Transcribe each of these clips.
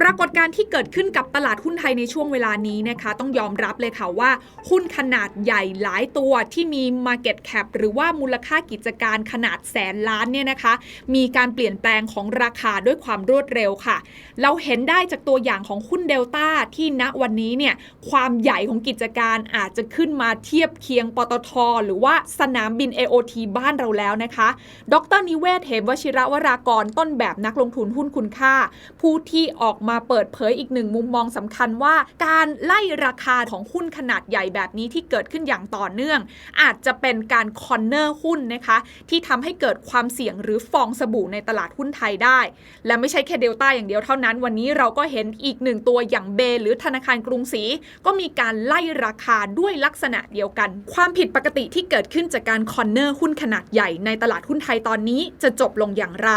ปรากฏการณ์ที่เกิดขึ้นกับตลาดหุ้นไทยในช่วงเวลานี้นะคะ ต้องยอมรับเลยค่ะว่า หุ้นขนาดใหญ่หลายตัวที่มี Market Cap หรือว่ามูลค่ากิจการขนาดแสนล้านเนี่ยนะคะ มีการเปลี่ยนแปลงของราคาด้วยความรวดเร็วค่ะ เราเห็นได้จากตัวอย่างของหุ้นเดลต้าที่ณวันนี้เนี่ยความใหญ่ของกิจการอาจจะขึ้นมาเทียบเคียงปตท หรือว่าสนามบิน AOT บ้านเราแล้วนะคะ ดรนิเวศเหมวชิระวรากรต้นแบบนักลงทุนหุ้นคุณค่า ผู้ที่ออกมาเปิดเผยอีกหนึ่งมุมมองสำคัญว่า การไล่ราคาของหุ้นขนาดใหญ่แบบนี้ที่เกิดขึ้นอย่างต่อเนื่อง อาจจะเป็นการคอนเนอร์หุ้นนะคะ ที่ทำให้เกิดความเสี่ยงหรือฟองสบู่ในตลาดหุ้นไทยได้ และไม่ใช่แค่เดลต้าอย่างเดียวเท่านั้น วันนี้เราก็เห็นอีกหนึ่งตัวอย่างเบหรือธนาคารกรุงศรีก็มีการไล่ราคาด้วยลักษณะเดียวกัน ความผิดปกติที่เกิดขึ้นจากการคอนเนอร์หุ้นขนาดใหญ่ในตลาดหุ้นไทยตอนนี้จะจบลงอย่างไร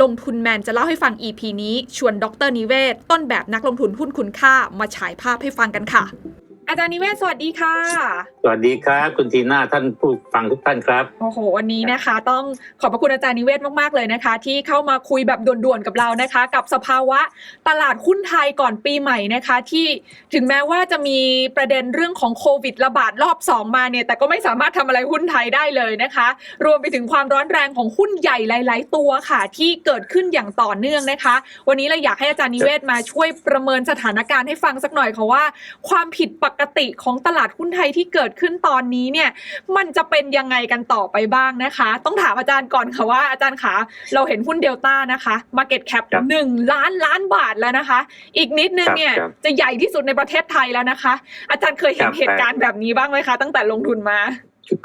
ลงทุนแมนจะเล่าให้ฟัง EP นี้ชวนดรนิเวศต้นแบบนักลงทุนหุ้นคุณค่ามาฉายภาพให้ฟังกันค่ะ อาจารย์นิเวศสวัสดีค่ะ สวัสดีครับ คุณทีน่าท่านผู้ฟังทุกท่านครับ โอ้โห วันนี้นะคะ ต้องขอบพระคุณอาจารย์นิเวศมากๆเลยนะคะ ที่เข้ามาคุยแบบด่วนๆกับเรานะคะ กับสภาวะตลาดหุ้นไทยก่อนปีใหม่นะคะ ที่ถึงแม้ว่าจะมีประเด็นเรื่องของโควิดระบาดรอบ 2 มาเนี่ยแต่ก็ไม่สามารถทำอะไรหุ้นไทยได้เลยนะคะ รวมไปถึงความร้อนแรงของหุ้นใหญ่หลาย ๆ ตัวค่ะ ที่เกิดขึ้นอย่างต่อเนื่องนะคะ วันนี้เราอยากให้อาจารย์นิเวศมาช่วยประเมินสถานการณ์ให้ฟังสักหน่อยค่ะว่า ความผิดปกติของตลาดหุ้นไทยที่เกิดขึ้นตอนนี้เนี่ย มันจะเป็นยังไงกันต่อไปบ้างนะคะ ต้องถามอาจารย์ก่อนค่ะว่าอาจารย์ขาเราเห็นหุ้นเดลต้านะคะ Market Cap ครับหนึ่งล้านล้านบาทแล้วนะคะ อีกนิดนึงเนี่ยครับจะใหญ่ที่สุดในประเทศไทยแล้วนะคะ อาจารย์เคยเห็นครับเหตุการณ์แบบนี้บ้างไหมคะ ตั้งแต่ลงทุนมา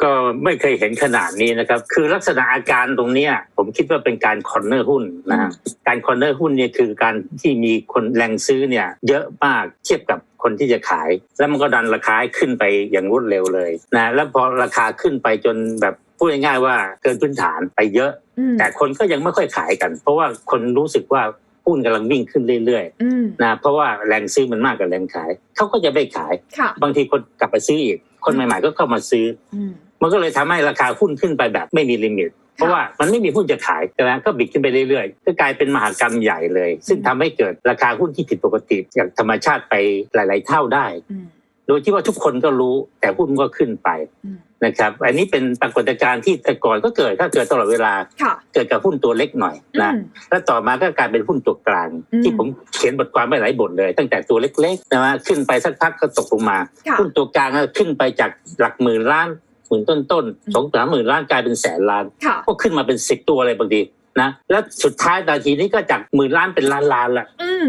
ก็ไม่เคยเห็นขนาดนี้นะครับ คือลักษณะอาการตรงเนี้ย ผมคิดว่าเป็นการคอนเนอร์หุ้นนะฮะการคอนเนอร์หุ้นเนี่ยคือการที่มีคนแรงซื้อเนี่ย เยอะมากเทียบกับ คนที่จะขาย แล้วมันก็ดันราคาให้ขึ้นไปอย่างรวดเร็วเลยนะแล้วพอราคาขึ้นไปจนแบบพูดง่ายๆว่าเกินพื้นฐานไปเยอะอืมแต่คนก็ยังไม่ค่อยขายกัน เพราะว่าคนรู้สึกว่าหุ้นกำลังวิ่งขึ้นเรื่อยอืมๆนะเพราะว่าแรงซื้อมันมากกว่าแรงขายเขาก็จะไม่ขายค่ะบางทีคนกลับไปซื้ออีก คนใหม่ๆก็เข้ามาซื้ออืมมันก็เลยทำให้ราคาหุ้นขึ้นไปแบบไม่มีลิมิต เพราะว่ามันไม่มีหุ้นจะขายใช่ไหมก็บิดขึ้นไปเรื่อยๆ ก็กลายเป็นมหากรรมใหญ่เลย ซึ่งทำให้เกิดราคาหุ้นที่ผิดปกติจากธรรมชาติไปหลาย ๆ เท่าได้อืมโดยที่ว่าทุกคนก็รู้แต่หุ้นก็ขึ้นไปอืมนะครับ อันนี้เป็นปรากฏการณ์ที่แต่ก่อนก็เกิดถ้าเกิดตลอดเวลาค่ะเกิดกับหุ้นตัวเล็กหน่อยนะอืมแล้วต่อมาก็กลายเป็นหุ้นตัวกลางอืมที่ผมเขียนบทความไปหลายบทเลย ตั้งแต่ตัวเล็กๆนะว่าขึ้นไปสักพักก็ตกลงมาค่ะหุ้นตัวกลางก็ขึ้นไปจากหลักหมื่นล้าน หมื่นต้นต้นอืมสองสามหมื่นล้านกลายเป็นแสนล้านค่ะก็ขึ้นมาเป็นสิบตัวเลยบางทีนะแล้วสุดท้ายนาทีนี้ก็จากหมื่นล้านเป็นล้านล้านละอืม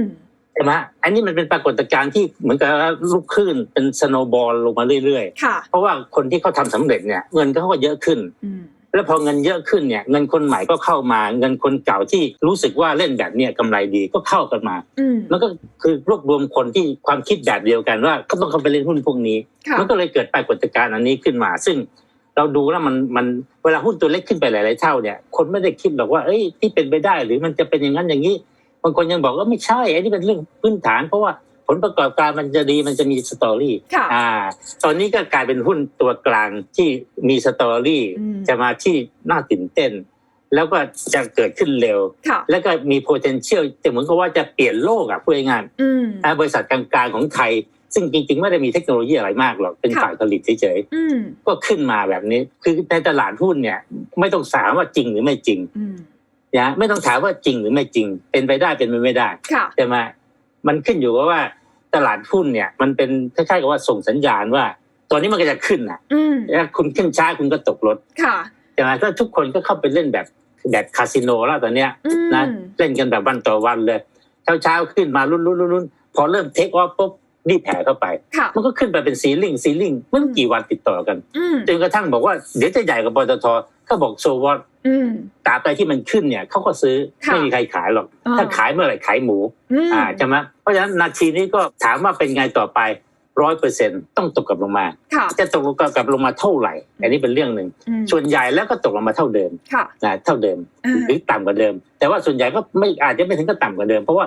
ใช่ไหมอันนี้มันเป็นปรากฏการณ์ที่เหมือนกับลูกคลื่นเป็นสโนบอลลงมาเรื่อยค่ะๆเพราะว่าคนที่เขาทำสำเร็จเนี่ยเงินเขาก็เยอะขึ้นอืม แล้วพอเงินเยอะขึ้นเนี่ยเงินคนใหม่ก็เข้ามา เงินคนเก่าที่รู้สึกว่าเล่นแบบเนี้ยกำไรดีก็เข้ากันมาอืมมันก็คือรวบรวมคนที่ความคิดแบบเดียวกันว่าก็ต้องเข้าไปเล่นหุ้นพวกนี้ค่ะมันก็เลยเกิดปรากฏการณ์อันนี้ขึ้นมา ซึ่งเราดูแล้วมันมันเวลาหุ้นตัวเล็กขึ้นไปหลายๆเท่าเนี่ยคนไม่ได้คิดหรอกว่าเอ้ยที่เป็นไปได้หรือมันจะเป็นอย่างนั้นอย่างนี้บางคนยังบอกว่าไม่ใช่อันนี้เป็นเรื่องพื้นฐานเพราะว่า ผลประกอบการมันจะดีมันจะมีสตอรี่ค่ะอ่า ตอนนี้ก็กลายเป็นหุ้นตัวกลางที่มีสตอรี่อืมจะมาที่น่าตื่นเต้น แล้วก็จะเกิดขึ้นเร็วค่ะแล้วก็มี potential แต่เหมือนกับว่าจะเปลี่ยนโลกอะพูดง่ายๆอืมอ่าบริษัทกลางๆของไทย ซึ่งจริงๆ ไม่ได้มีเทคโนโลยีอะไรมากหรอก เป็นค่ะฝ่ายผลิตเฉยอืมๆก็ขึ้นมาแบบนี้ คือในตลาดหุ้นเนี่ย ไม่ต้องถามว่าจริงหรือไม่จริงอืมนะไม่ต้องถามว่าจริงหรือไม่จริง เป็นไปได้เป็นไปไม่ได้ค่ะใช่ไหม มันขึ้นอยู่กับว่าตลาดหุ้นเนี่ย มันเป็นคล้ายๆกับว่าส่งสัญญาณว่า ตอนนี้มันก็จะขึ้นอะอืมแล้วคุณขึ้นช้าคุณก็ตกรถค่ะใช่ไหมถ้าทุกคนก็เข้าไปเล่นแบบแบบคาสิโนแล้วตอนเนี้ยอืมนะเล่นกันแบบวันต่อวันเลยเช้าเช้าๆขึ้นมารุ่นรุ่นรุ่นพอเริ่มเทคออฟปุ๊บรีบแผ่เข้าไปค่ะมันก็ขึ้นไปเป็นซีลิงซีลิงไม่รู้กี่วันติดต่อกันอืมจนกระทั่งบอกว่าเดี๋ยวจะใหญ่กว่าปตทก็บอกโซวอตอืม ตราบใดที่มันขึ้นเนี่ยเขาก็ซื้อค่ะไม่มีใครขายหรอกอ่าถ้าขายเมื่อไหร่ขายหมูอืมอ่าใช่ไหมเพราะฉะนั้นนาทีนี้ก็ถามว่าเป็นไงต่อไปร้อยเปอร์เซ็นต้องตกกลับลงมาค่ะจะตกกลับลงมาเท่าไหร่ อันนี้เป็นเรื่องหนึ่งอืมส่วนใหญ่แล้วก็ตกลงมาเท่าเดิมค่ะนะเท่าเดิมอ่าหรือต่ำกว่าเดิม แต่ว่าส่วนใหญ่ก็ไม่อาจจะไม่ถึงกับต่ำกว่าเดิม เพราะว่า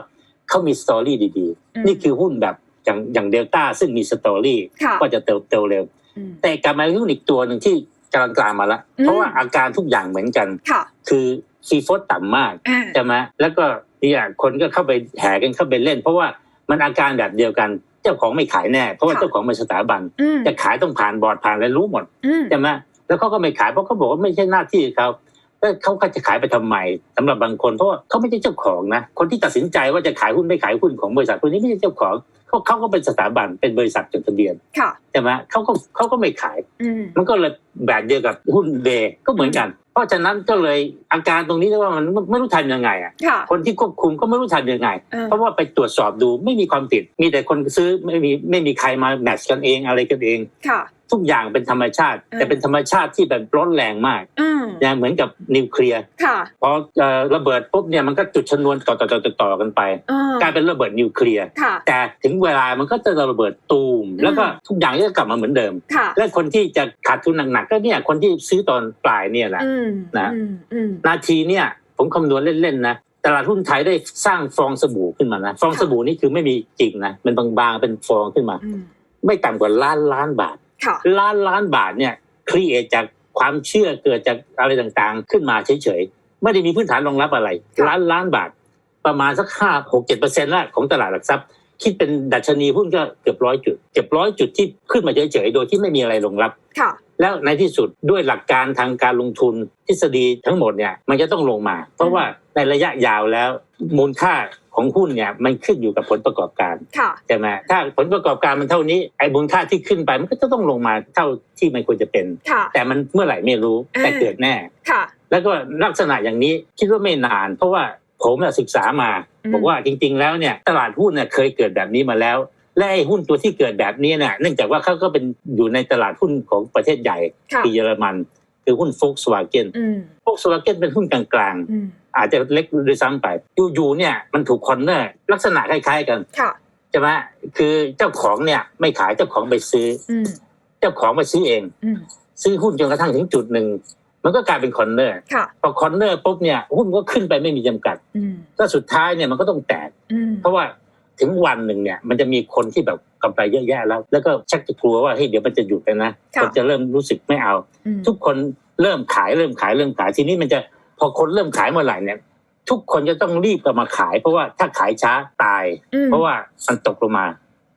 เขามีสตอรี่ดีอืมๆนี่คือหุ้นแบบอย่างอย่างเดลต้าซึ่งมีสตอรี่ค่ะก็จะเติบโตเร็วอืมแต่กลับมาหุ้นอีกตัวหนึ่งที่ กำลังกลางมาละอืมเพราะว่าอาการทุกอย่างเหมือนกันค่ะคือฟรีโฟตต่ำมากอ่าใช่ไหมแล้วก็เนี่ยคนก็เข้าไปแห่กันเข้าไปเล่น เพราะว่ามันอาการแบบเดียวกันเจ้าของไม่ขายแน่ เพราะว่าค่ะเจ้าของเป็นสถาบันอืมจะขายต้องผ่านบอร์ดผ่านอะไรรู้หมดอืมใช่ไหมแล้วเขาก็ไม่ขายเพราะเขาบอกว่าไม่ใช่หน้าที่เขาแล้ว เขาก็จะขายไปทำไมสำหรับบางคนเพราะว่าเขาไม่ใช่เจ้าของนะคนที่ตัดสินใจว่าจะขายหุ้นไม่ขายหุ้นของบริษัทคนนี้ไม่ใช่เจ้าของเขาเขาก็เป็นสถาบันเป็นบริษัทจดทะเบียนค่ะใช่ไหมเขาก็เขาก็ไม่ขายอืมมันก็เลยแบบเดียวกับหุ้นเดย์ก็เหมือนกัน เพราะฉะนั้นก็เลยอาการตรงนี้ว่ามันไม่รู้ทันยังไงอะค่ะคนที่ควบคุมก็ไม่รู้ทันยังไงอ่าเพราะว่าไปตรวจสอบดูไม่มีความผิด มีแต่คนซื้อไม่มีไม่มีใครมาแมทช์กันเองอะไรกันเองค่ะ ทุกอย่างเป็นธรรมชาติอ่าแต่เป็นธรรมชาติที่แบบร้อนแรงมากอืมนะเหมือนกับนิวเคลียร์ค่ะพอเอ่อระเบิดปุ๊บเนี่ยมันก็จุดชนวนต่อต่อต่อต่อต่อกันไปอ่ากลายเป็นระเบิดนิวเคลียร์ค่ะแต่ถึงเวลามันก็จะระเบิดตูม แล้วก็ทุกอย่างก็จะกลับมาเหมือนเดิมค่ะและคนที่จะขาดทุนหนักๆก็เนี่ยคนที่ซื้อตอนปลายเนี่ยแหละอืมนะอืมอืมนาทีเนี่ยผมคำนวณเล่นๆนะตลาดหุ้นไทยได้สร้างฟองสบู่ขึ้นมานะฟองสบู่นี่คือไม่มีจริงนะเป็นบางๆเป็นฟองขึ้นมาอืมไม่ต่ำกว่าล้านล้านบาทค่ะ ล้านล้านบาทเนี่ยครีเอทจากความเชื่อเกิดจากอะไรต่างๆ ขึ้นมาเฉยๆ ไม่ได้มีพื้นฐานรองรับอะไรค่ะล้านล้านบาท ประมาณสักห้าหกเจ็ดเปอร์เซ็นต์ละของตลาดหลักทรัพย์ คิดเป็นดัชนีหุ้นก็เกือบร้อยจุด เกือบร้อยจุดที่ขึ้นมาเฉยๆ โดยที่ไม่มีอะไรรองรับค่ะแล้วในที่สุดด้วยหลักการทางการลงทุนทฤษฎีทั้งหมดเนี่ยมันจะต้องลงมา เพราะว่าในระยะยาวแล้วมูลค่า ของหุ้นเนี่ยมันขึ้นอยู่กับผลประกอบการค่ะใช่ไหมถ้าผลประกอบการมันเท่านี้ไอ้มูลค่าที่ขึ้นไปมันก็จะต้องลงมาเท่าที่มันควรจะเป็นค่ะแต่มันเมื่อไหร่ไม่รู้อ่าแต่เกิดแน่ค่ะแล้วก็ลักษณะอย่างนี้คิดว่าไม่นาน เพราะว่าผมน่ะศึกษามาอืมบอกว่าจริง ๆ แล้วเนี่ยตลาดหุ้นเนี่ยเคยเกิดแบบนี้มาแล้วและไอ้หุ้นตัวที่เกิดแบบนี้เนี่ยเนื่องจากว่าเขาก็เป็นอยู่ในตลาดหุ้นของประเทศใหญ่ค่ะคือเยอรมัน คือหุ้น Volkswagen อืม Volkswagen เป็นหุ้นกลางอืมๆ อาจจะเล็กด้วยซ้ำไปอยู่ๆเนี่ยมันถูกคอนเนอร์ลักษณะคล้าย ๆ กันค่ะใช่ไหมคือเจ้าของเนี่ยไม่ขายเจ้าของไปซื้ออืมเจ้าของไปซื้อเองอืมซื้อหุ้นจนกระทั่งถึงจุดหนึ่งมันก็กลายเป็นคอนเนอร์ค่ะพอคอนเนอร์ปุ๊บเนี่ยหุ้นก็ขึ้นไปไม่มีจำกัดอืมก็สุดท้ายเนี่ยมันก็ต้องแตกอืมเพราะว่าถึงวันหนึ่งเนี่ย มันจะมีคนที่แบบกำไรเยอะแยะแล้ว แล้วก็ชักจะกลัวว่าเฮ้ยเดี๋ยวมันจะหยุดกันนะค่ะคนจะเริ่มรู้สึกไม่เอาอืมทุกคนเริ่มขายเริ่มขายเริ่มขายทีนี้มันจะ พอคนเริ่มขายเมื่อไหร่เนี่ย ทุกคนจะต้องรีบกลับมาขาย เพราะว่าถ้าขายช้าตายอืมเพราะว่ามันตกลงมา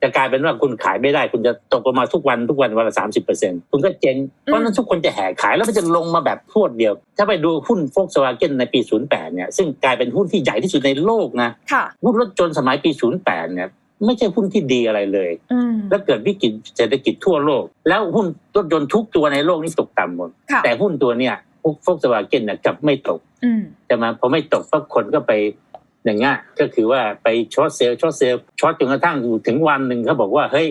จะกลายเป็นว่าคุณขายไม่ได้ คุณจะตกลงมาทุกวันทุกวันวันละสามสิบเปอร์เซ็นคุณก็เจ๊งเพราะฉะนั้นทุกคนจะแห่ขายแล้วมันจะลงมาแบบพรวดเดียว ถ้าไปดูหุ้นโฟกสวาเกนในปี 08 เนี่ย ซึ่งกลายเป็นหุ้นที่ใหญ่ที่สุดในโลกนะค่ะหุ้นรถจนต์สมัยปี 08 เนี่ย ไม่ใช่หุ้นที่ดีอะไรเลยอืมแล้วเกิดวิกฤตเศรษฐกิจทั่วโลก แล้วหุ้นรถยนต์ทุกตัวในโลกนี่ตกต่ำหมดค่ะแต่หุ้นตัวเนี่ย พวกโฟกสวาเกนเนี่ยกลับไม่ตกอืมจะมาพอไม่ตกปั๊บคนก็ไปอย่างเงี้ยก็คือว่าไปช็อตเซลล์ช็อตเซลล์ช็อตจนกระทั่งถึงวันหนึ่งเขาบอกว่าเฮ้ย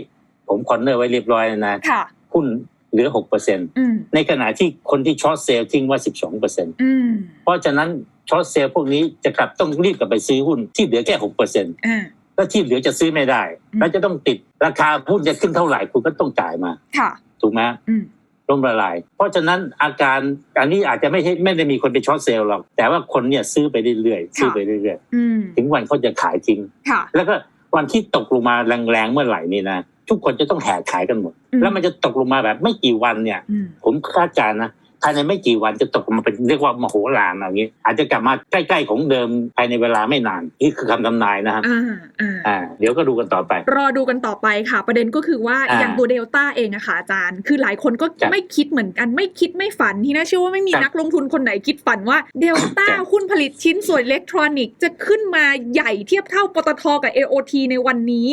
ผมคอนเนอร์ไว้เรียบร้อยแล้วนะค่ะหุ้นเหลือหกเปอร์เซ็นอืมในขณะที่คนที่ช็อตเซลล์ทิ้งไว่าสิบสองเปอร์เซ็นอืมเพราะฉะนั้นช็อตเซลล์พวกนี้จะกลับต้องรีบกลับไปซื้อหุ้นที่เหลือแค่หกเปอร์เซ็นอ่าแล้วที่เหลือจะซื้อไม่ได้อืมแล้วจะต้องติดราคาหุ้นจะขึ้นเท่าไหร่คุณก็ต้องจ่ายมาค่ะถูกไหมอืม ล้มละลาย เพราะฉะนั้นอาการอันนี้อาจจะไม่ใช่ไม่ได้มีคนไปช็อตเซลล์หรอก แต่ว่าคนเนี่ยซื้อไปเรื่อยๆซื้อไปเรื่อยอืมๆถึงวันเขาจะขายทิ้งค่ะแล้วก็วันที่ตกลงมาแรงๆเมื่อไหร่นี่นะทุกคนจะต้องแห่ขายกันหมดอืมแล้วมันจะตกลงมาแบบไม่กี่วันเนี่ยอืมผมคาดการณ์นะ ภายในไม่กี่วันจะตกลงมาเป็นเรียกว่ามโหฬารอย่างนี้ อาจจะกลับมาใกล้ๆของเดิมภายในเวลาไม่นานนี่คือคำทำนายนะครับอ่าอ่าอ่าเดี๋ยวก็ดูกันต่อไป รอดูกันต่อไปค่ะ ประเด็นก็คือว่าอ่าอย่างตัวเดลต้าเองอะค่ะอาจารย์ คือหลายคนก็ครับไม่คิดเหมือนกันไม่คิดไม่ฝันที่น่าเชื่อว่าไม่มีครับนักลงทุนคนไหนคิดฝันว่าเดลต้าครับหุ้นผลิตชิ้นส่วนอิเล็กทรอนิกส์จะขึ้นมาใหญ่เทียบเท่าปตทกับ AOT ในวันนี้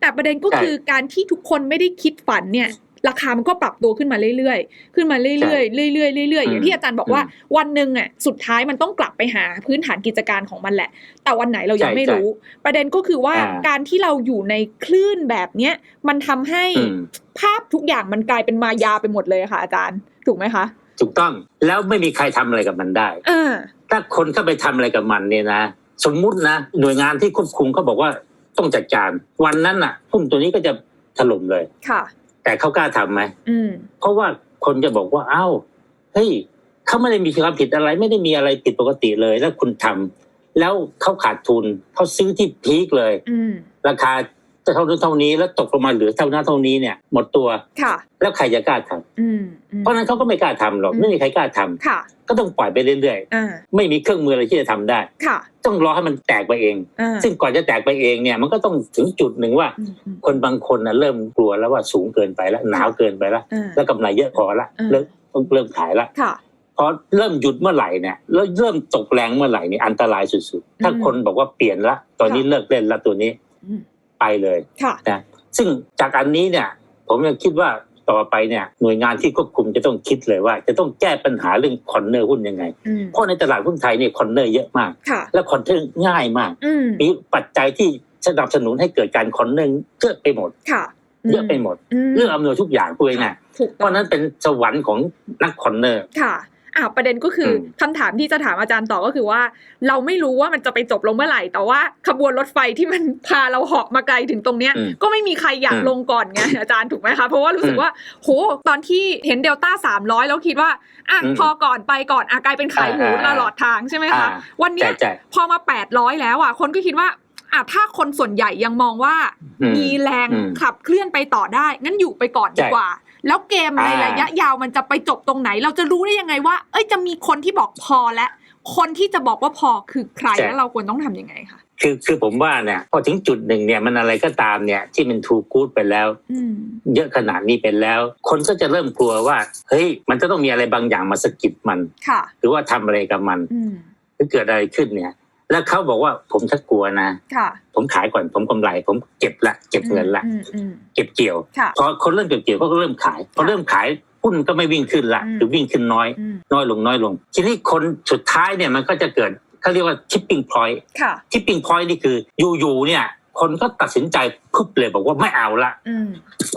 แต่ประเด็นก็คือการที่ทุกคนไม่ได้คิดฝันเนี่ย ราคามันก็ปรับตัวขึ้นมาเรื่อยๆ ขึ้นมาเรื่อยๆเรื่อยๆเรื่อยๆอย่างที่อาจารย์บอกว่าวันหนึ่งอะสุดท้ายมันต้องกลับไปหาพื้นฐานกิจการของมันแหละ แต่วันไหนเรายังใช่ไม่ใช่รู้ ประเด็นก็คือว่าอ่าการที่เราอยู่ในคลื่นแบบเนี้ยมันทำให้อืมภาพทุกอย่างมันกลายเป็นมายาไปหมดเลยค่ะ อาจารย์ถูกไหมคะ ถูกต้องแล้วไม่มีใครทำอะไรกับมันได้อ่าถ้าคนเข้าไปทำอะไรกับมันเนี่ยนะสมมุตินะหน่วยงานที่ควบคุมเขาบอกว่าต้องจัดการ วันนั้นน่ะหุ้นตัวนี้ก็จะถล่มเลยค่ะ แต่เขากล้าทำไหมอืมเพราะว่าคนจะบอกว่าอ้าวเฮ้ยเขาไม่ได้มีความผิดอะไร ไม่ได้มีอะไรผิดปกติเลย แล้วคุณทำแล้วเขาขาดทุนเขาซื้อที่พีคเลยอืมราคา เท่านั้นเท่านี้แล้วตกลงมาเหลือเท่านั้นเท่านี้เนี่ย หมดตัวค่ะ แล้วใครจะกล้าทำอืมอืมเพราะฉะนั้นเขาก็ไม่กล้าทำหรอกอืมไม่มีใครกล้าทำค่ะก็ต้องปล่อยไปเรื่อยอ่าๆไม่มีเครื่องมืออะไรที่จะทำได้ค่ะต้องรอให้มันแตกไปเองอ่าซึ่งก่อนจะแตกไปเองเนี่ยมันก็ต้องถึงจุดหนึ่งว่าอืมอืมคนบางคนนะเริ่มกลัวแล้วว่าสูงเกินไปแล้วหนาวเกินไปแล้วอ่าแล้วกำไรเยอะพอละอืมเริ่มต้องเริ่มขายละค่ะพอเริ่มหยุดเมื่อไหร่เนี่ยแล้วเริ่มตกแรงเมื่อไหร่เนี่ยอันตรายสุดๆ ถ้าอืมคนบอกว่าเปลี่ยนละ ตอนนี้ค่ะเลิกเล่นละตัวนี้อืม ไปเลยค่ะนะซึ่งจากอันนี้เนี่ย ผมยังคิดว่าต่อไปเนี่ยหน่วยงานที่ควบคุมจะต้องคิดเลยว่า จะต้องแก้ปัญหาเรื่องคอนเนอร์หุ้นยังไงอืมเพราะในตลาดหุ้นไทยเนี่ยคอนเนอร์เยอะมากค่ะและคอนเนอร์ง่ายมากอืมมีปัจจัยที่สนับสนุนให้เกิดการคอนเนอร์เยอะไปหมดค่ะเยอะไปหมดมเรื่องอำนวยทุกอย่างพูดง่ายๆถูกเพต้องราะนั้นเป็นสวรรค์ของนักคอนเนอร์ ค่ะอ่าประเด็นก็คืออมคำถามที่จะถามอาจารย์ต่อก็คือว่า เราไม่รู้ว่ามันจะไปจบลงเมื่อไหร่ แต่ว่าขบวนรถไฟที่มันพาเราเหาะมาไกลถึงตรงเนี้ยอืมก็ไม่มีใครอยากอืมลงก่อนไงอาจารย์ถูกไหมคะเพราะว่ารู้สึกอืมว่าโหตอนที่เห็นเดลต้าสามร้อยแล้วคิดว่าอะอืมพอก่อนไปก่อนอะกลายเป็นขายหมูอ่าอ่าตลอดทางใช่ไหมคะอ่าวันเนี้ใช่ยใช่พอมาแปดร้อยแล้วอะคนก็คิดว่าอะถ้าคนส่วนใหญ่ยังมองว่าอืมมีแรงอืมขับเคลื่อนไปต่อได้ งั้นอยู่ไปก่อนดีใช่กว่า แล้วเกมในอ่าระยะยาวมันจะไปจบตรงไหน เราจะรู้ได้ยังไงว่า เอ้ยจะมีคนที่บอกพอและคนที่จะบอกว่าพอคือใครแล้วเราควรต้องทำยังไงคะคือคือผมว่าเนี่ยพอถึงจุดหนึ่งเนี่ยมันอะไรก็ตามเนี่ยที่มันทูกูดไปแล้วอืมเยอะขนาดนี้ไปแล้ว คนก็จะเริ่มกลัวว่า เฮ้ย มันจะต้องมีอะไรบางอย่างมาสะกิดมันค่ะหรือว่าทำอะไรกับมันอืมหรือเกิดอะไรขึ้นเนี่ย แล้วเขาบอกว่าผมชักกลัวนะค่ะผมขายก่อนผมกำไร ผมเก็บละเก็บเงินละอืมอืมเก็บเกี่ยวค่ะพอคนเริ่มเก็บเกี่ยวเขาก็เริ่มขายพอค่ะเริ่มขายหุ้นก็ไม่วิ่งขึ้นละอืมหรือวิ่งขึ้นน้อยอืมน้อยลงน้อยลง ทีนี้คนสุดท้ายเนี่ยมันก็จะเกิดเขาเรียกว่าทิปปิ้งพอยต์ค่ะทิปปิ้งพอยต์นี่คืออยู่ๆเนี่ย คนก็ตัดสินใจพึบเลยบอกว่าไม่เอาละอืม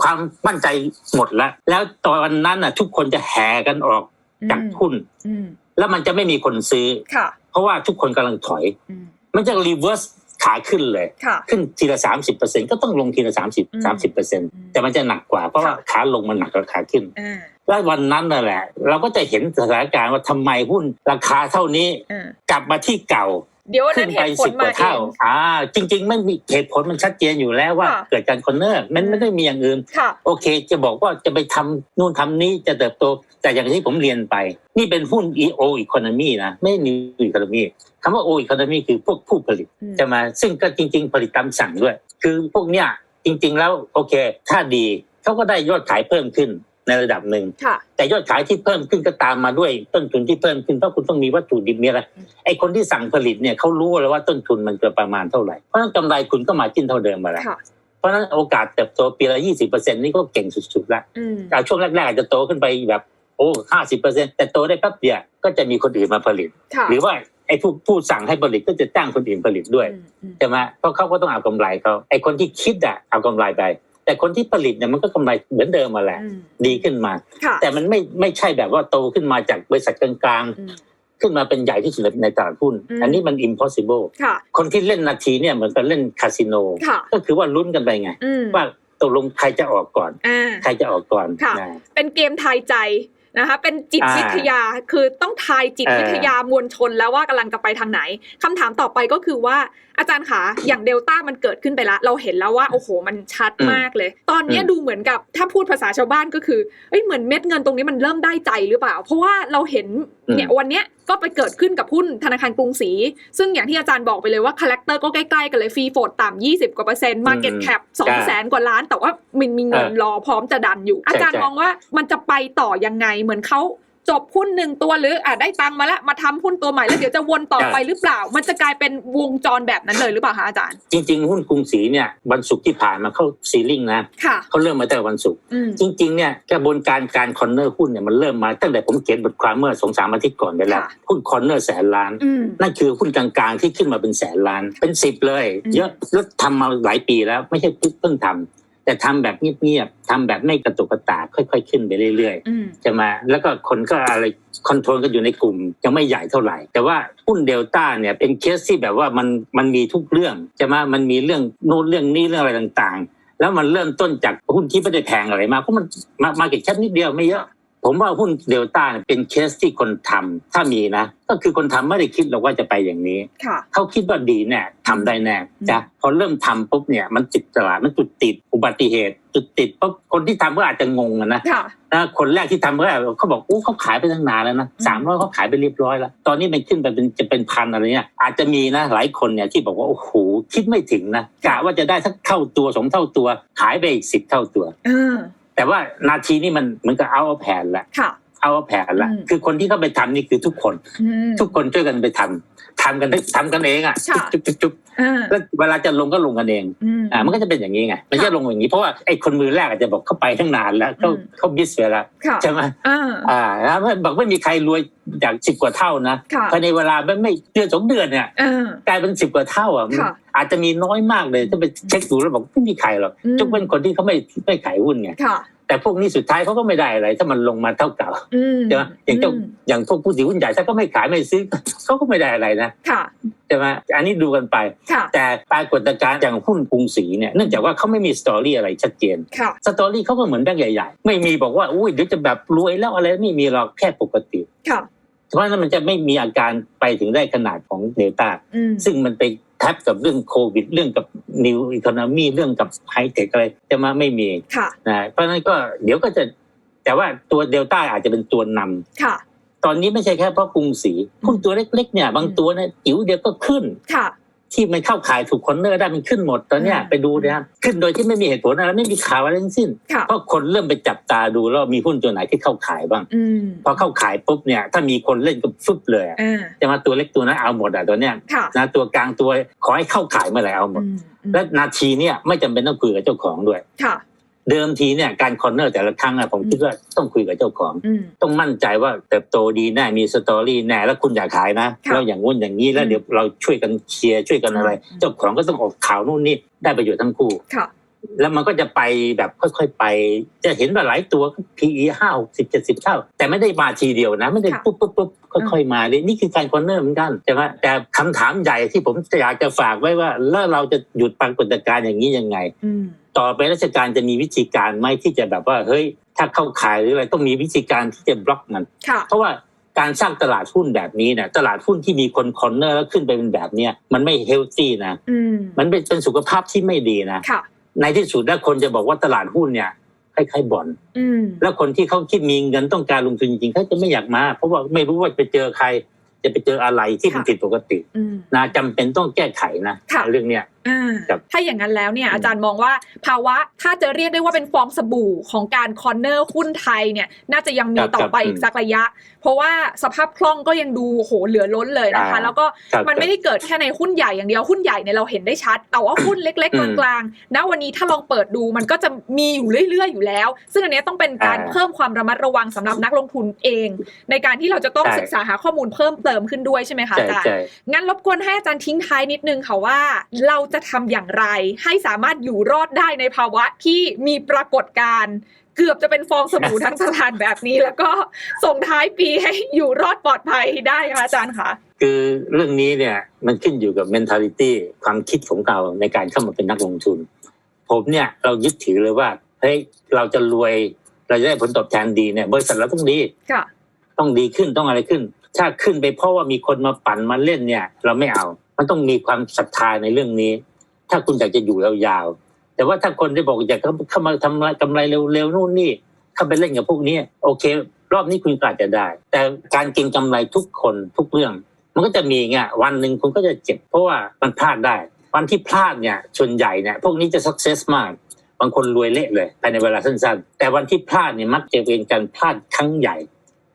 ความมั่นใจหมดแล้วแล้วตอนนั้นน่ะ ทุกคนจะแห่กันออกจากหุ้นอืม แล้วมันจะไม่มีคนซื้อค่ะเพราะว่าทุกคนกำลังถอยอืมมันจะรีเวิร์สขาขึ้นเลยค่ะขึ้นทีละสามสิบเปอร์เซ็นก็ต้องลงทีละสามสิบอืมสามสิบเปอร์เซ็นอืมแต่มันจะหนักกว่าเพราะว่าค่ะขาลงมันหนักกว่าขาขึ้นอ่าแล้ววันนั้นนั่นแหละ เราก็จะเห็นสถานการณ์ว่าทำไมหุ้นราคาเท่านี้อ่ากลับมาที่เก่า เดี๋ยววันขึ้นั้นนเหไปตุผสิลบกมาว่าเอเท่างอ่า จริง ๆ ไม่มีเหตุผลมันชัดเจนอยู่แล้วว่าค่ะเกิดการคอนเนอร์มันอืมไม่ได้มีอย่างอื่นค่ะโอเค จะบอกว่าจะไปทำนู่นทำนี้จะเติบโต แต่อย่างที่ผมเรียนไป นี่เป็นหุ้น EO economy นะไม่ new economy คำว่า O economy คือพวกผู้ผลิตอืมจะมาซึ่งก็จริง ๆ ผลิตตามสั่งด้วย คือพวกเนี้ยจริง ๆ แล้วโอเค ถ้าดีเขาก็ได้ยอดขายเพิ่มขึ้น ในระดับหนึ่งค่ะแต่ยอดขายที่เพิ่มขึ้นก็ตามมาด้วยต้นทุนที่เพิ่มขึ้นเพราะคุณต้องมีวัตถุดิบมีอะไรอืมไอ้คนที่สั่งผลิตเนี่ยเขารู้แล้วว่าต้นทุนมันจะประมาณเท่าไหร่เพราะฉะนั้นกำไรคุณก็มาจิ้นเท่าเดิมมาแล้วค่ะเพราะฉะนั้นโอกาสเติบโตปีละยี่สิบเปอร์เซ็นต์นี่ก็เก่งสุดๆแล้วอืมแต่ช่วงแรกๆอาจจะโตขึ้นไปแบบโอ้ห้าสิบเปอร์เซ็นต์แต่โตได้แป๊บเดียวก็จะมีคนอื่นมาผลิตค่ะหรือว่าไอ้ผู้ผู้สั่งให้ผลิตก็จะจ้างคนอื่นผลิตด้วยอืมอืมใช่ไหมเพราะเขาก็ต้องเอากำไรเขาไอ้คนที่คิดอะเอากำไรไป แต่คนที่ผลิตเนี่ยมันก็กำไรเหมือนเดิมมาแหละอืมดีขึ้นมาค่ะแต่มันไม่ไม่ใช่แบบว่าโตขึ้นมาจากบริษัทกลางอืมๆขึ้นมาเป็นใหญ่ที่สุดในตลาดหุ้นอืมอันนี้มัน impossible ค่ะคนที่เล่นนาทีเนี่ยเหมือนกับเล่นคาสิโนค่ะก็คือว่าลุ้นกันไปไงอืมว่าตกลงใครจะออกก่อนอ่าใครจะออกก่อนค่ะนะเป็นเกมทายใจ นะคะเป็นจิตอ่าวิทยาคือต้องทายจิตเออวิทยามวลชนแล้วว่ากำลังจะไปทางไหนคำถามต่อไปก็คือว่าอาจารย์คะอย่างเดลต้ามันเกิดขึ้นไปแล้วเราเห็นแล้วว่าโอ้โหมันชัดอืมมากเลย ตอนเนี้ยอืมดูเหมือนกับถ้าพูดภาษาชาวบ้านก็คือเอ้ยเหมือนเม็ดเงินตรงนี้มันเริ่มได้ใจหรือเปล่า เพราะว่าเราเห็น เนี่ยวันเนี้ยก็ไปเกิดขึ้นกับหุ้นธนาคารกรุงศรีซึ่งอย่างที่อาจารย์บอกไปเลยว่าคาแรคเตอร์ก็ใกล้ๆกันเลยฟรีโฟดต่ำยี่สิบกว่าเปอร์เซ็นต์มาร์เก็ตแคปสองแสนกว่าล้าน แต่ว่ามันมีเงินรอพร้อมจะดันอยู่ อาจารย์มองว่ามันจะไปต่อยังไงเหมือนเขา จบหุ้นหนึ่งตัวหรืออะได้ตังค์มาแล้วมาทำหุ้นตัวใหม่แล้วเดี๋ยวจะวนต่อไปหรือเปล่า มันจะกลายเป็นวงจรแบบนั้นเลยหรือเปล่าคะอาจารย์ จริง ๆ หุ้นกรุงศรีเนี่ยวันศุกร์ที่ผ่านมาเข้าซีลิ่งนะค่ะเขาเริ่มมาตั้งแต่วันศุกร์อืมจริง ๆ เนี่ยกระบวนการการคอนเนอร์หุ้นเนี่ยมันเริ่มมาตั้งแต่ผมเขียนบทความเมื่อสองสามอาทิตย์ก่อนไปแล้วค่ะหุ้นคอนเนอร์แสนล้านอืมนั่นคือหุ้นกลางๆที่ขึ้นมาเป็นแสนล้านเป็นสิบเลยอืมเยอะแล้วทำมาหลายปีแล้วไม่ใช่เพิ่งทำ แต่ทำแบบเงียบๆทำแบบไม่กระตุกกระตากค่อย ๆ ขึ้นไปเรื่อยอืมๆจะมาแล้วก็คนก็อะไรคอนโทรลกันอยู่ในกลุ่มยังไม่ใหญ่เท่าไหร่ แต่ว่าหุ้นเดลต้าเนี่ยเป็นเคสที่แบบว่ามันมันมีทุกเรื่องจะมามันมีเรื่องโน้นเรื่องนี้เรื่องอะไรต่างๆ แล้วมันเริ่มต้นจากหุ้นที่ไม่ได้แพงอะไรมากเพราะมันมามาเก็ตแคปนิดเดียวไม่เยอะ ผมว่าหุ้นเดลต้าเนี่ยเป็นเคสที่คนทำถ้ามีนะ ก็คือคนทำไม่ได้คิดหรอกว่าจะไปอย่างนี้ค่ะเขาคิดว่าดีแน่ทำได้แน่จ้ะพอเริ่มทำปุ๊บเนี่ยมันติดตลาดมันจุดติดอุบัติเหตุ จุดติดปุ๊บคนที่ทำก็อาจจะงงอะนะค่ะนะคนแรกที่ทำก็เขาบอกอู้เขาขายไปตั้งนานแล้วนะอืมสามร้อยเขาขายไปเรียบร้อยแล้วตอนนี้มันขึ้นไปเป็นจะเป็นพันอะไรเนี่ยอาจจะมีนะหลายคนเนี่ยที่บอกว่าโอ้โหคิดไม่ถึงนะกะว่าจะได้สักเท่าตัวสองเท่าตัว ขายไปอีกสิบเท่าตัวเออ แต่ว่านาทีนี้มันเหมือนกับเอาแผนละค่ะเอาแผนละอืมคือคนที่เข้าไปทำนี่คือทุกคนอืมทุกคนช่วยกันไปทำทำกันได้ทำกันเองอะค่ะจุ๊บจุ๊บจุ๊บเออแล้วเวลาจะลงก็ลงกันเองอืมอ่ามันก็จะเป็นอย่างนี้ไงไม่ใช่ลงอย่างนี้เพราะว่าไอ้คนมือแรกอาจจะบอกเขาไปตั้งนานแล้วเขาอืมเขาบิสไปแล้วค่ะใช่ไหมอ่าอ่าแล้วบอกไม่มีใครรวยจากสิบกว่าเท่านะค่ะภายในเวลาไม่ไม่เดือนสองเดือนเนี่ยเออกลายเป็นสิบกว่าเท่าอะมันค่ะ อาจจะมีน้อยมากเลยถ้าไปเช็คดูแล้วบอกไม่มีใครหรอกอืมยกเว้นคนที่เขาไม่ไม่ขายหุ้นไงค่ะแต่พวกนี้สุดท้ายเขาก็ไม่ได้อะไร ถ้ามันลงมาเท่าเก่าอืมใช่ไหมอย่างเจ้ามอย่างพวกผู้ถือหุ้นใหญ่ถ้าก็ไม่ขายไม่ซื้อเขาก็ไม่ได้อะไรนะค่ะใช่ไหมอันนี้ดูกันไปค่ะแต่ปรากฏการณ์อย่างหุ้นกรุงศรีเนี่ยเนื่องจากว่าเขาไม่มีสตอรี่อะไรชัดเจนค่ะสตอรี่เขาก็เหมือนแบงก์ใหญ่ๆ ไม่มีบอกว่าอุ้ยเดี๋ยวจะแบบรวยแล้วอะไรไม่มีหรอกแค่ปกติค่ะเพราะฉะนั้นมันจะไม่มีอาการไปถึงได้ขนาดของเดลต้าอืมซึ่งมันไป ทับกับเรื่องโควิด เรื่องกับนิวอีโคโนมีเรื่องกับไฮเทคอะไรจะมาไม่มีค่ะนะเพราะฉะนั้นก็เดี๋ยวก็จะแต่ว่าตัวเดลต้าอาจจะเป็นตัวนำค่ะ ตอนนี้ไม่ใช่แค่เพราะกรุงศรีหุ้นตัวเล็กๆเนี่ย บางตัวเนี่ยจิ๋วเดียวก็ขึ้นค่ะ ที่มันเข้าขายถูกคอนเนอร์ได้มันขึ้นหมดตอนเนี้ยอืมไปดูนะครับขึ้นโดยที่ไม่มีเหตุผลอะไรไม่มีข่าวอะไรทั้งสิ้นค่ะเพราะคนเริ่มไปจับตาดูแล้วมีหุ้นตัวไหนที่เข้าขายบ้างอืมพอเข้าขายปุ๊บเนี่ยถ้ามีคนเล่นก็ฟึบเลยอะอ่าจะมาตัวเล็กตัวนั้นเอาหมดอะตัวเนี้ยค่ะนะตัวกลางตัวขอให้เข้าขายเมื่อไหร่เอาหมดอืมอืมและนาทีเนี่ยไม่จำเป็นต้องคุยกับเจ้าของด้วยค่ะ เดิมทีเนี่ยการคอนเนอร์แต่ละครั้งอะผมอืมคิดว่าต้องคุยกับเจ้าของอืมต้องมั่นใจว่าเติบโตดีแน่มีสตอรี่แน่แล้วคุณอยากขายนะค่ะเราอย่างงู้นอย่างนี้แล้วอืมเดี๋ยวเราช่วยกันเคลียร์ช่วยกันอะไรอืมเจ้าของก็ต้องออกข่าวนู่นนี่ได้ประโยชน์ทั้งคู่ค่ะ แล้วมันก็จะไปแบบค่อยๆไป จะเห็นว่าหลายตัว PE ห้าหกสิบเจ็ดสิบเท่า แต่ไม่ได้มาทีเดียวนะไม่ได้ค่ะปุ๊บปุ๊บปุ๊บค่อยๆมาเลยนี่คือการคอนเนอร์เหมือนกันใช่ไหมแต่คำถามใหญ่ที่ผมอยากจะฝากไว้ว่า แล้วเราจะหยุดปรากฏการณ์อย่างนี้ยังไงอืมต่อไปราชการจะมีวิธีการไหมที่จะแบบว่าเฮ้ย ถ้าเข้าขายหรืออะไรต้องมีวิธีการที่จะบล็อกมันค่ะเพราะว่าการสร้างตลาดหุ้นแบบนี้เนี่ยตลาดหุ้นที่มีคนคอนเนอร์แล้วขึ้นไปเป็นแบบเนี้ยมันไม่เฮลตี้นะอืมมันเป็นเป็นสุขภาพที่ไม่ดีนะค่ะ ในที่สุดแล้วคนจะบอกว่าตลาดหุ้นเนี่ยคล้ายๆบ่อนอืมแล้วคนที่เขาคิดมีเงินต้องการลงทุนจริงๆเขาจะไม่อยากมา เพราะว่าไม่รู้ว่าไปเจอใคร จะไปเจออะไรที่มันค่ะผิดปกติอืมนะจำเป็นต้องแก้ไขนะค่ะเรื่องเนี้ยอ่าครับถ้าอย่างนั้นแล้วเนี่ยอาจารย์มองว่าภาวะถ้าจะเรียกได้ว่าเป็นฟองสบู่ของการคอร์เนอร์หุ้นไทยเนี่ย น่าจะยังมีต่อไปอีกสักระยะ เพราะว่าสภาพคล่องก็ยังดูโหเหลือล้นเลยนะคะ แล้วก็ครับมันไม่ได้เกิดแค่ในหุ้นใหญ่อย่างเดียวหุ้นใหญ่เนี่ยเราเห็นได้ชัด แต่ว่าหุ้นเล็กอืๆมกลางๆณวันนี้ถ้าลองเปิดดูมันก็จะมีอยู่เรื่อยๆอยู่แล้ว ซึ่งอันเนี้ยต้องเป็นการอ่าเพิ่มความระมัดระวังสำหรับนักลงทุนเอง ในการที่เราจะต้องใช่ศึกษาหาข้อมูลเพิ่มเติมขึ้นด้วยใช่ไหมคะใช่อาจารย์ใช่งั้นรบกวนให้อาจารย์ทิ้งท้ายนิดนึงค่ะว่าเราจะทำอย่างไร ให้สามารถอยู่รอดได้ในภาวะที่มีปรากฏการณ์เกือบจะเป็นฟองสบู่ทั้งตลาดแบบนี้ แล้วก็ส่งท้ายปีให้อยู่รอดปลอดภัยได้ค่ะอาจารย์ค่ะคือเรื่องนี้เนี่ยมันขึ้นอยู่กับ mentality ความคิดของเราในการเข้ามาเป็นนักลงทุน ผมเนี่ยเรายึดถือเลยว่าเฮ้ยเราจะรวยเราจะได้ผลตอบแทนดีเนี่ยบริษัทเราต้องดีค่ะต้องดีขึ้นต้องอะไรขึ้น ถ้าขึ้นไปเพราะว่ามีคนมาปั่นมาเล่นเนี่ย เราไม่เอา มันต้องมีความศรัทธาในเรื่องนี้ ถ้าคุณอยากจะอยู่ยาวๆแต่ว่าถ้าคนที่บอกอยากเข้ามาทำกำไรเร็วๆนู่นนี่เข้าไปเล่นกับพวกนี้โอเค รอบนี้คุณก็อาจจะได้ แต่การเก็งกำไรทุกคนทุกเรื่อง มันก็จะมีไงวันหนึ่งคุณก็จะเจ็บเพราะว่ามันพลาดได้ วันที่พลาดเนี่ยส่วนใหญ่เนี่ยพวกนี้จะ success มากบางคนรวยเละเลยภายในเวลาสั้นๆ แต่วันที่พลาดเนี่ยมักจะเป็นการพลาดครั้งใหญ่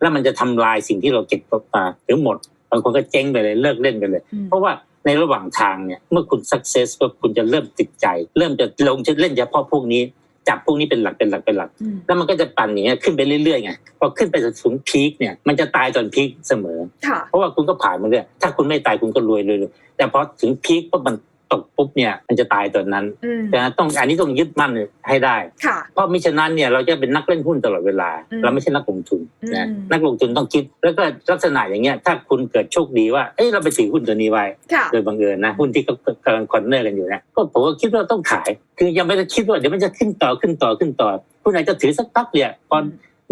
แล้วมันจะทำลายสิ่งที่เราเก็บมาหรือหมด บางคนก็เจ๊งไปเลยเลิกเล่นไปเลยอืมเพราะว่า ในระหว่างทางเนี่ยเมื่อคุณ success ก็คุณจะเริ่มติดใจ เริ่มจะลงจะเล่นเฉพาะพวกนี้จับพวกนี้เป็นหลักเป็นหลักเป็นหลักอืมแล้วมันก็จะปั่นอย่างเงี้ยขึ้นไปเรื่อยๆไงพอขึ้นไปถึงพีคเนี่ยมันจะตายตอนพีคเสมอค่ะเพราะว่าคุณก็ผ่านมาเรื่อยถ้าคุณไม่ตายคุณก็รวยเลยๆแต่พอถึงพีคปุ๊บมัน ตกปุ๊บเนี่ยมันจะตายตอนนั้นอืมนะต้องอันนี้ต้องยึดมั่นให้ได้ค่ะเพราะมิฉะนั้นเนี่ยเราจะเป็นนักเล่นหุ้นตลอดเวลาอืมเราไม่ใช่นักลงทุนนะอืมนักลงทุนต้องคิด แล้วก็ลักษณะอย่างเงี้ยถ้าคุณเกิดโชคดีว่าเอ้ยเราไปถือหุ้นตัวนี้ไว้ค่ะโดยบังเอิญนะหุ้นที่เขากำลังคอนเนอร์กันอยู่นะก็ผมก็คิดว่าต้องขาย คือยังไม่ได้คิดว่าเดี๋ยวมันจะขึ้นต่อขึ้นต่อขึ้นต่อคุณอาจจะถือสักพักเนี่ยพอ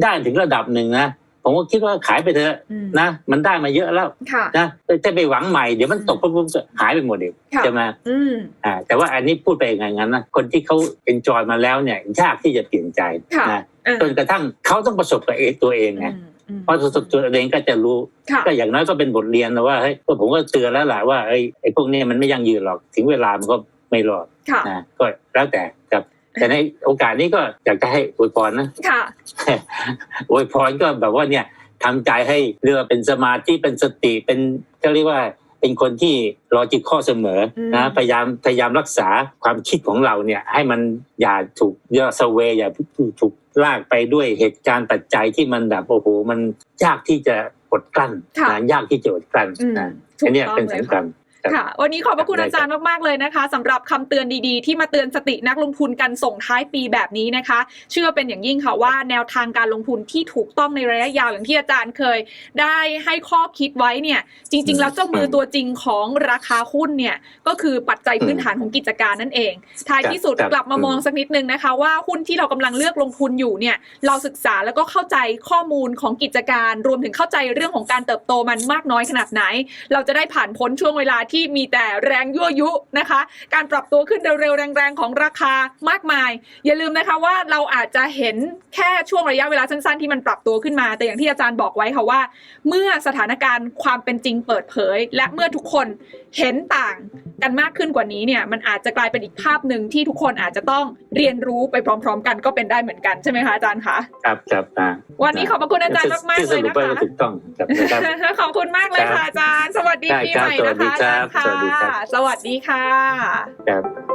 ได้ถึงระดับหนึ่งนะ ผมก็คิดว่าขายไปเถอะอืมนะมันได้มาเยอะแล้วค่ะนะจะไปหวังใหม่เดี๋ยวมันตกปุ๊บปุ๊บจะหายไปหมดเองค่ะใช่ไหมอืมอ่าแต่ว่าอันนี้พูดไปอย่างนั้นนะคนที่เขาเอนจอยมาแล้วเนี่ยยากที่จะเปลี่ยนใจค่ะนะเออจนกระทั่งเขาต้องประสบกับเองตัวเองไงอืมอืมพอประสบตัวเองก็จะรู้ค่ะก็อย่างน้อยก็เป็นบทเรียนนะว่าเฮ้ยก็ผมก็เตือนแล้วแหละว่าเอ้ยไอ้พวกนี้มันไม่ยั่งยืนหรอกถึงเวลามันก็ไม่รอดค่ะนะก็แล้วแต่ครับ แต่ในโอกาสนี้ก็อยากจะให้อวยพรนะค่ะอวยพรก็แบบว่าเนี่ยทำใจให้เรียกว่าเป็นสมาธิเป็นสติเป็นก็เรียกว่าเป็นคนที่รอจิตข้อเสมอนะอืมพยายามพยายามรักษาความคิดของเราเนี่ย ให้มันอย่าถูกย่อสเวย์อย่าถูกลากไปด้วยเหตุการณ์ปัจจัยที่มันแบบโอ้โหมันยากที่จะอดกลั้นค่ะนะยากที่จะอดกลั้นอืมนะถูกอันเนี้ยต้องเป็นเลยสำคัค่ะญ ครับค่ะ วันนี้ขอบพระคุณได้อาจารย์มากๆเลยนะคะสำหรับคำเตือนดีๆ ที่มาเตือนสตินักลงทุนกันส่งท้ายปีแบบนี้นะคะ เชื่อเป็นอย่างยิ่งค่ะว่าแนวทางการลงทุนที่ถูกต้องในระยะยาวอย่างที่อาจารย์เคย ได้ให้ข้อคิดไว้เนี่ย จริง ๆ แล้วเจ้ามือตัวจริงของราคาหุ้นเนี่ยก็คือปัจจัยพื้นฐานของกิจการนั่นเอง ท้ายที่สุดครับกลับมามองสักนิดนึงนะคะ ว่าหุ้นที่เรากำลังเลือกลงทุนอยู่เนี่ยเราศึกษาแล้วก็เข้าใจข้อมูลของกิจการ รวมถึงเข้าใจเรื่องของการเติบโตมันมากน้อยขนาดไหน เราจะได้ผ่านพ้นช่วงเวลาที่มีแต่แรงยั่วยุนะคะ การปรับตัวขึ้นเร็วๆ แรงๆ ของราคามากมาย อย่าลืมนะคะว่าเราอาจจะเห็นแค่ช่วงระยะเวลาสั้นๆ ที่มันปรับตัวขึ้นมา แต่อย่างที่อาจารย์บอกไว้ค่ะว่า เมื่อสถานการณ์ความเป็นจริงเปิดเผย และเมื่อทุกคนเห็นต่างกันมากขึ้นกว่านี้เนี่ยมันอาจจะกลายเป็นอีกภาพหนึ่งที่ทุกคนอาจจะต้องเรียนรู้ไปพร้อม ๆ กันก็เป็นได้เหมือนกันใช่ไหมคะอาจารย์คะครับครับอ่าวันนี้ขอบพระคุณอาจารย์มากๆที่เลสยรุปนะไปคะก็ถูกต้องครับนะครับขอบคุณมากเลยค่ะอาจารย์ สวัสดีได้ปีครัใหบม่นะคะอาจารย์สวัสดีครับค่ะ สวัสดีค่ะ ครับ